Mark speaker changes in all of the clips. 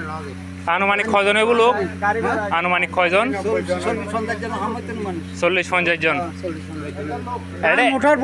Speaker 1: না
Speaker 2: আনুমানিক কয়জন হইব লোক আনুমানিক কয়জন?
Speaker 1: চল্লিশ সন্দেশ যেন আমার মানুষ
Speaker 2: চল্লিশ পঞ্চাশ জন
Speaker 3: চল্লিশ পনেরো জন
Speaker 2: এডে
Speaker 3: মোটর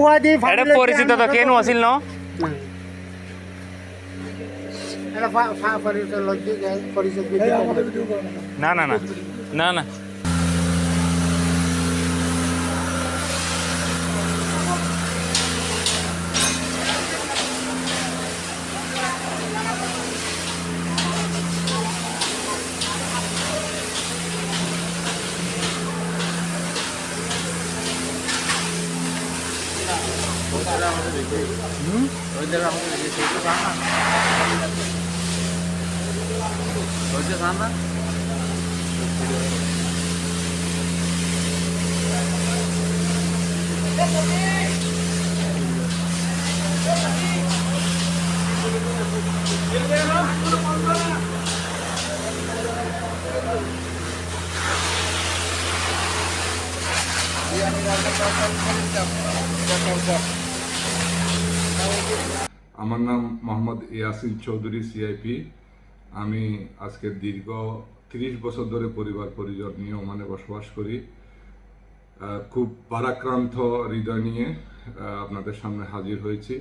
Speaker 3: বুয়া দিয়ে
Speaker 2: এডে পরিচিত তো কেন আছিল ন
Speaker 3: এটা পরিচয় লজ্জে যায় পরিচয়
Speaker 2: না না না না না
Speaker 4: আমার নাম মোহাম্মদ ইয়াসিন চৌধুরী সিআইপি আমি আজকে দীর্ঘ তিরিশ বছর ধরে পরিবার পরিজন নিয়ে ওমানে বসবাস করি। খুব পারাক্রান্ত হৃদয় নিয়ে আপনাদের সামনে হাজির হয়েছি।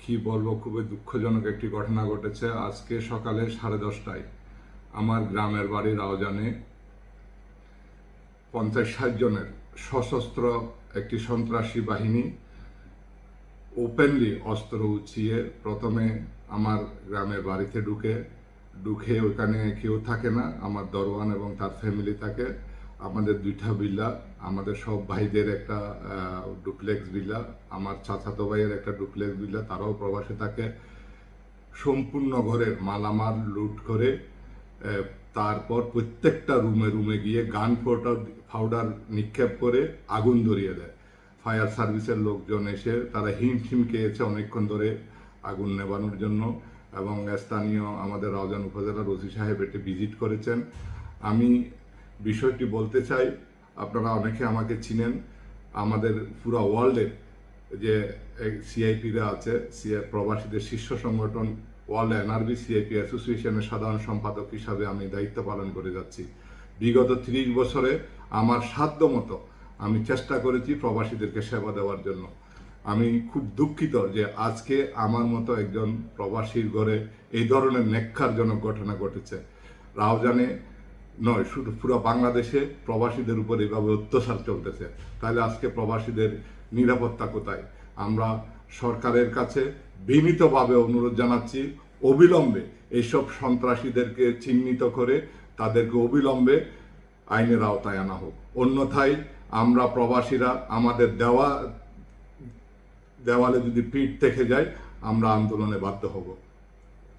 Speaker 4: কি বলব, খুবই দুঃখজনক একটি ঘটনা ঘটেছে। আজকে সকালে সাড়ে দশটায় আমার গ্রামের বাড়ির আওজানে পঞ্চাশ ষাট জনের সশস্ত্র একটি সন্ত্রাসী বাহিনী ওপেনলি অস্ত্র উঁচিয়ে প্রথমে আমার গ্রামের বাড়িতে ঢুকে ঢুকে ওখানে কেউ থাকে না, আমার দরওয়ান এবং তার ফ্যামিলি থাকে। আমাদের দুইটা বিল্লা আমাদের সব ভাইদের একটা ডুপ্লেক্স বিল্লা আমার চাচাতো ভাইয়ের একটা ডুপ্লেক্স বিল্লা তারাও প্রবাসে থাকে। সম্পূর্ণ ঘরের মালামাল লুট করে তারপর প্রত্যেকটা রুমে রুমে গিয়ে গান পাউডার পাউডার নিক্ষেপ করে আগুন ধরিয়ে দেয়। ফায়ার সার্ভিসের লোকজন এসে তারা হিম হিম খেয়েছে অনেকক্ষণ ধরে আগুন নেবানোর জন্য এবং স্থানীয় আমাদের রাউজান উপজেলার ওসি সাহেব এটি ভিজিট করেছেন। আমি বিষয়টি বলতে চাই, আপনারা অনেকে আমাকে চিনেন, আমাদের পুরো ওয়ার্ল্ডের যে সিআইপিরা আছে সিআই প্রবাসীদের শীর্ষ সংগঠন ওয়ার্ল্ড এনআরবি, সিআইপি অ্যাসোসিয়েশনের সাধারণ সম্পাদক হিসাবে আমি দায়িত্ব পালন করে যাচ্ছি। বিগত ত্রিশ বছরে আমার সাধ্য মতো আমি চেষ্টা করেছি প্রবাসীদেরকে সেবা দেওয়ার জন্য। আমি খুব দুঃখিত যে আজকে আমার মতো একজন প্রবাসীর ঘরে এই ধরনের নেক্ষারজনক ঘটনা ঘটেছে। রাউজানে নয়, শুধু পুরো বাংলাদেশে প্রবাসীদের উপর এইভাবে অত্যাচার চলতেছে। তাহলে আজকে প্রবাসীদের নিরাপত্তা কোথায়? আমরা সরকারের কাছে বিনীতভাবে অনুরোধ জানাচ্ছি, অবিলম্বে এইসব সন্ত্রাসীদেরকে চিহ্নিত করে তাদেরকে অবিলম্বে আইনের আওতায় আনা হোক। অন্যথায় আমরা প্রবাসীরা আমাদের দেওয়া, দেওয়ালে যদি পিঠ থেকে যায়, আমরা আন্দোলনে বাধ্য হব।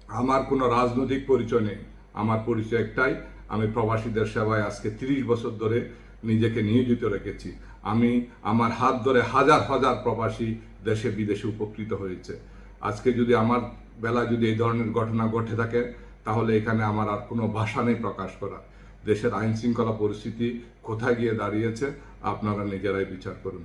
Speaker 4: আমার কোনো রাজনৈতিক পরিচয় নেই। আমার পরিচয় একটাই, আমি প্রবাসীদের সেবায় আজকে তিরিশ বছর ধরে নিজেকে নিয়োজিত রেখেছি। আমি আমার হাত ধরে হাজার হাজার প্রবাসী দেশে বিদেশে উপকৃত হয়েছে। আজকে যদি আমার বেলা যদি এই ধরনের ঘটনা ঘটে থাকে, তাহলে এখানে আমার আর কোনো ভাষা নেই প্রকাশ করা দেশের আইন শৃঙ্খলা পরিস্থিতি কোথায় গিয়ে দাঁড়িয়েছে আপনারা নিজেরাই বিচার করুন।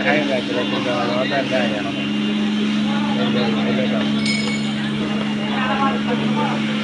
Speaker 5: Thank you.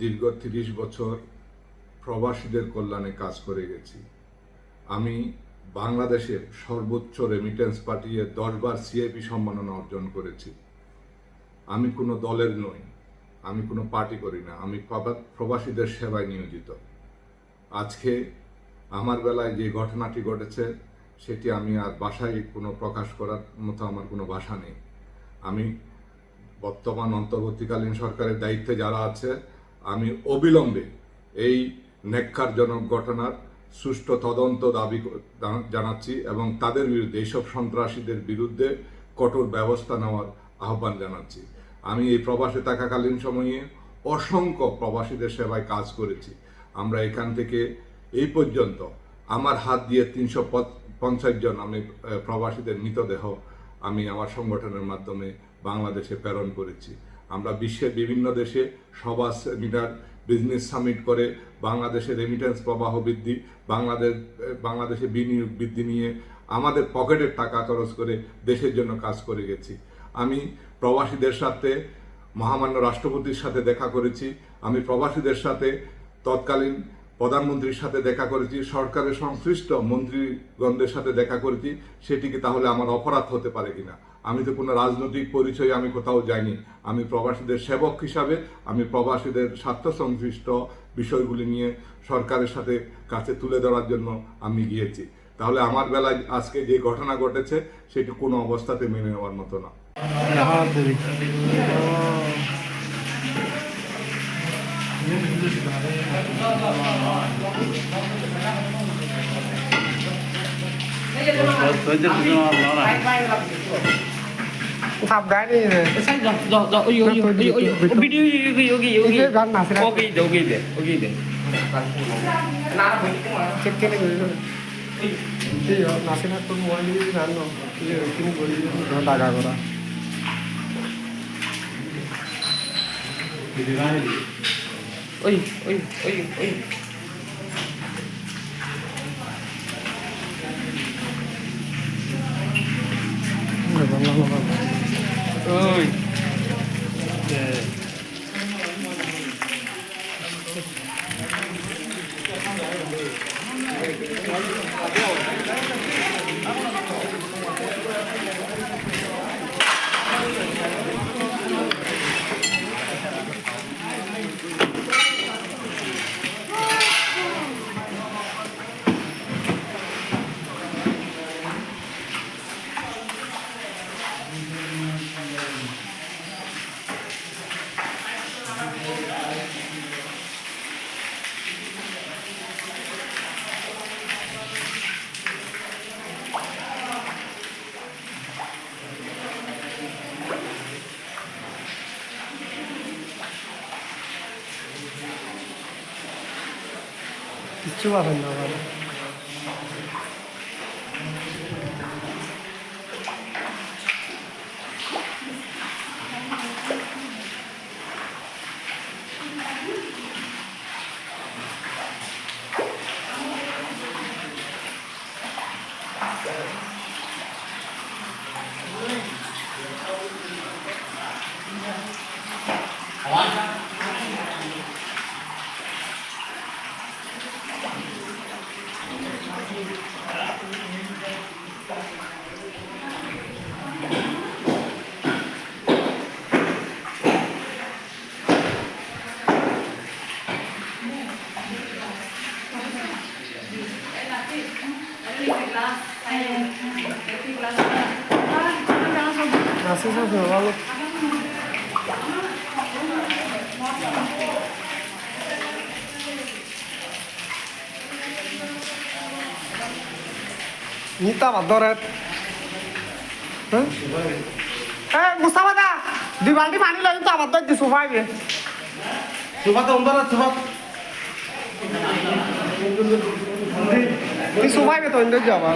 Speaker 4: দীর্ঘ তিরিশ বছর প্রবাসীদের কল্যাণে কাজ করে গেছি। আমি বাংলাদেশের সর্বোচ্চ রেমিটেন্স পাঠিয়ে দশবার সিআইপি সম্মাননা অর্জন করেছি। আমি কোনো দলের নই, আমি কোনো পার্টি করি না, আমি প্রবাসীদের সেবায় নিয়োজিত। আজকে আমার বেলায় যে ঘটনাটি ঘটেছে, সেটি আমি আর বাসায় কোনো প্রকাশ করার মতো আমার কোনো ভাষা নেই। আমি বর্তমান অন্তর্বর্তীকালীন সরকারের দায়িত্বে যারা আছে আমি অবিলম্বে এই নেককারজনক ঘটনার সুষ্ঠু তদন্ত দাবি জানাচ্ছি এবং তাদের বিরুদ্ধে, এইসব সন্ত্রাসীদের বিরুদ্ধে কঠোর ব্যবস্থা নেওয়ার আহ্বান জানাচ্ছি। আমি এই প্রবাসে থাকাকালীন সময়ে অসংখ্য প্রবাসীদের সেবায় কাজ করেছি। আমরা এখান থেকে এই পর্যন্ত আমার হাত দিয়ে তিনশো পঞ্চাশ জন আমি প্রবাসীদের মৃতদেহ আমি আমার সংগঠনের মাধ্যমে বাংলাদেশে প্রেরণ করেছি। আমরা বিশ্বের বিভিন্ন দেশে সভা সেমিনার বিজনেস সামিট করে বাংলাদেশের রেমিটেন্স প্রবাহ বৃদ্ধি, বাংলাদেশ, বাংলাদেশে বিনিয়োগ বৃদ্ধি নিয়ে আমাদের পকেটের টাকা খরচ করে দেশের জন্য কাজ করে গেছি। আমি প্রবাসীদের সাথে, মহামান্য রাষ্ট্রপতির সাথে দেখা করেছি। আমি প্রবাসীদের সাথে, তৎকালীন প্রধানমন্ত্রীর সাথে দেখা করেছি। সরকারের সংশ্লিষ্ট মন্ত্রীগণদের সাথে দেখা করেছি। সেটি কি তাহলে আমার অপরাধ হতে পারে কিনা? আমি তো কোনো রাজনৈতিক পরিচয় আমি কোথাও যাইনি আমি প্রবাসীদের সেবক হিসাবে, আমি প্রবাসীদের স্বার্থ সংশ্লিষ্ট বিষয়গুলি নিয়ে সরকারের সাথে কাছে তুলে ধরার জন্য আমি গিয়েছি। তাহলে আমার বেলায় আজকে যে ঘটনা ঘটেছে, সেটি কোনো অবস্থাতে মেনে নেওয়ার মতো না।
Speaker 3: সাবধানে
Speaker 5: 여 Phạm cái đi rồi. Sách rồi, rồi, rồi, ôi ôi ôi ôi ôi ôi video
Speaker 3: yogi yogi yogi. Cái gan mà
Speaker 5: sẽ. Ok, ok đấy, ok đấy. Chết cái
Speaker 3: này rồi. Đi rồi, nó sẽ nó tung ngoài đi nó nó. Đi rồi,
Speaker 5: kinh rồi, nó đa gà rồi. Ôi, ôi, ôi, ôi.
Speaker 3: কিচ্ছু পাবেন না ভাই আছে ভালো। নিতা বাদরে হ্যাঁ? মুস্তাফা দা দুই বালতি পানি লই তো আবার দিছো ভাইবে সুভা তো অন্তর সুভা তুই সুভাইবে তো অন্তর যাবা।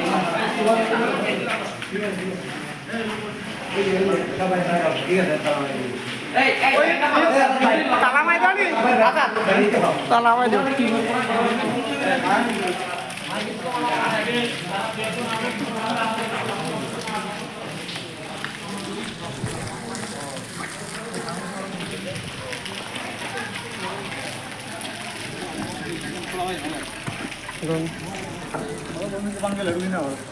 Speaker 3: Kalau mau ngomongin ke Bang Gelar, ini apa?